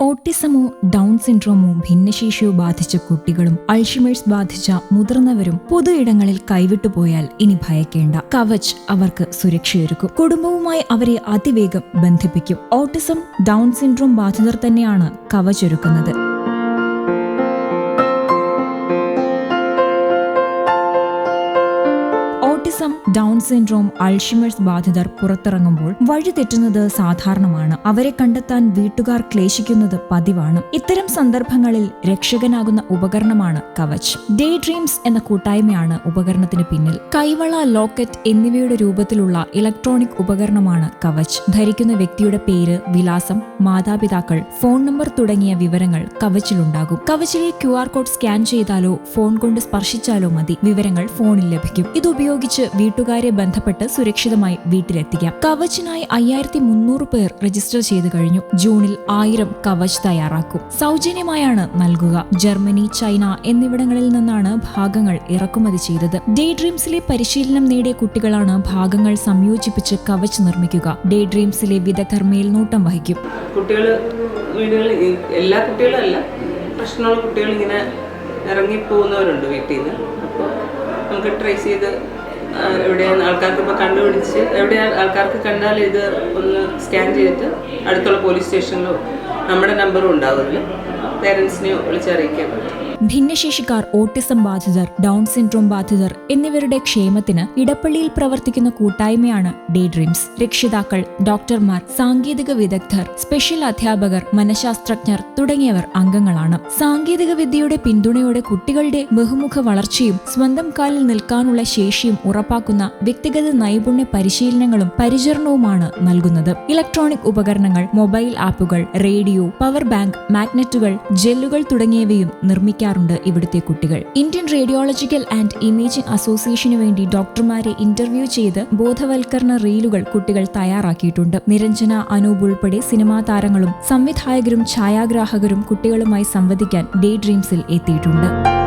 ഓട്ടിസമോ down സിൻഡ്രോമോ ഭിന്നശേഷിയോ ബാധിച്ച കുട്ടികളും Alzheimer's ബാധിച്ച മുതിർന്നവരും പൊതു ഇടങ്ങളിൽ കൈവിട്ടുപോയാൽ ഇനി ഭയക്കേണ്ട. കവച് അവർക്ക് സുരക്ഷയൊരുക്കും. കുടുംബവുമായി അവരെ അതിവേഗം ബന്ധിപ്പിക്കും. ഓട്ടിസം ഡൗൺ സിൻഡ്രോം ബാധിതർ തന്നെയാണ് കവച് ഒരുക്കുന്നത് ഓട്ടിസം ഡൗൺ സിൻഡ്രോം അൾഷിമേഴ്സ് ബാധിതർ പുറത്തിറങ്ങുമ്പോൾ വഴിതെറ്റുന്നത് സാധാരണമാണ്. അവരെ കണ്ടെത്താൻ വീട്ടുകാർ ക്ലേശിക്കുന്നത് പതിവാണ്. ഇത്തരം സന്ദർഭങ്ങളിൽ രക്ഷകനാകുന്ന ഉപകരണമാണ് കവച് ഡേ ഡ്രീംസ് എന്ന കൂട്ടായ്മയാണ് ഉപകരണത്തിന് പിന്നിൽ. കൈവള ലോക്കറ്റ് എന്നിവയുടെ രൂപത്തിലുള്ള ഇലക്ട്രോണിക് ഉപകരണമാണ് കവച് ധരിക്കുന്ന വ്യക്തിയുടെ പേര് വിലാസം മാതാപിതാക്കൾ ഫോൺ നമ്പർ തുടങ്ങിയ വിവരങ്ങൾ കവച്ചിലുണ്ടാകും. കവച്ചിലെ ക്യു ആർ കോഡ് സ്കാൻ ചെയ്താലോ ഫോൺ കൊണ്ട് സ്പർശിച്ചാലോ മതി. വിവരങ്ങൾ ഫോണിൽ ലഭിക്കും. ഇത് വീട്ടുകാരെ ബന്ധപ്പെട്ട് സുരക്ഷിതമായി വീട്ടിലെത്തിക്കാം. കവച്ചിനായി അയ്യായിരത്തി മുന്നൂറ് പേർ രജിസ്റ്റർ ചെയ്തു കഴിഞ്ഞു. ജൂണിൽ ആയിരം കവച് തയ്യാറാക്കും. സൗജന്യമായാണ് നൽകുക. ജർമ്മനി ചൈന എന്നിവിടങ്ങളിൽ നിന്നാണ് ഭാഗങ്ങൾ ഇറക്കുമതി ചെയ്തത്. ഡേ ഡ്രീംസിലെ പരിശീലനം നേടിയ കുട്ടികളാണ് ഭാഗങ്ങൾ സംയോജിപ്പിച്ച് കവച് നിർമ്മിക്കുക. ഡേ ഡ്രീംസിലെ വിദഗ്ധർ മേൽനോട്ടം വഹിക്കും. എല്ലാ കുട്ടികളും അല്ല പ്രശ്നമുള്ള കുട്ടികൾ ഇങ്ങനെ ഇറങ്ങി പോകുന്നവരുണ്ട് വീട്ടിൽ നിന്ന്. അപ്പോൾ നമുക്ക് ട്രേസ് ചെയ്ത് എവിടെയാണ് ആൾക്കാർക്ക് ഇപ്പോൾ കണ്ടുപിടിച്ച് എവിടെ ആൾക്കാർക്ക് കണ്ടാൽ ഇത് ഒന്ന് സ്കാൻ ചെയ്തിട്ട് അടുത്തുള്ള പോലീസ് സ്റ്റേഷനിലോ നമ്മുടെ നമ്പറും ഉണ്ടാവുമല്ലോ പേരൻസിനെ വിളിച്ചറിയിക്കാൻ പറ്റും. ഭിന്നശേഷിക്കാർ ഓട്ടിസം ബാധിതർ ഡൗൺ സിൻഡ്രോം ബാധിതർ എന്നിവരുടെ ക്ഷേമത്തിന് ഇടപ്പള്ളിയിൽ പ്രവർത്തിക്കുന്ന കൂട്ടായ്മയാണ് ഡേ ഡ്രീംസ്. രക്ഷിതാക്കൾ ഡോക്ടർമാർ സാങ്കേതിക വിദഗ്ധർ സ്പെഷ്യൽ അധ്യാപകർ മനഃശാസ്ത്രജ്ഞർ തുടങ്ങിയവർ അംഗങ്ങളാണ്. സാങ്കേതിക വിദ്യയുടെ പിന്തുണയോടെ കുട്ടികളുടെ ബഹുമുഖ വളർച്ചയും സ്വന്തം കാലിൽ നിൽക്കാനുള്ള ശേഷിയും ഉറപ്പാക്കുന്ന വ്യക്തിഗത നൈപുണ്യ പരിശീലനങ്ങളും പരിചരണവുമാണ് നൽകുന്നത്. ഇലക്ട്രോണിക് ഉപകരണങ്ങൾ മൊബൈൽ ആപ്പുകൾ റേഡിയോ പവർ ബാങ്ക് മാഗ്നറ്റുകൾ ജെല്ലുകൾ തുടങ്ങിയവയും നിർമ്മിക്കാറുണ്ട്. ഇവിടുത്തെ കുട്ടികൾ. ഇന്ത്യൻ റേഡിയോളജിക്കൽ ആൻഡ് ഇമേജിംഗ് അസോസിയേഷനു വേണ്ടി ഡോക്ടർമാരെ ഇന്റർവ്യൂ ചെയ്ത് ബോധവൽക്കരണ റീലുകൾ കുട്ടികൾ തയ്യാറാക്കിയിട്ടുണ്ട്. നിരഞ്ജന അനൂപ് ഉൾപ്പെടെ സിനിമാ താരങ്ങളും സംവിധായകരും ഛായാഗ്രാഹകരും കുട്ടികളുമായി സംവദിക്കാൻ ഡേ ഡ്രീംസിൽ എത്തിയിട്ടുണ്ട്.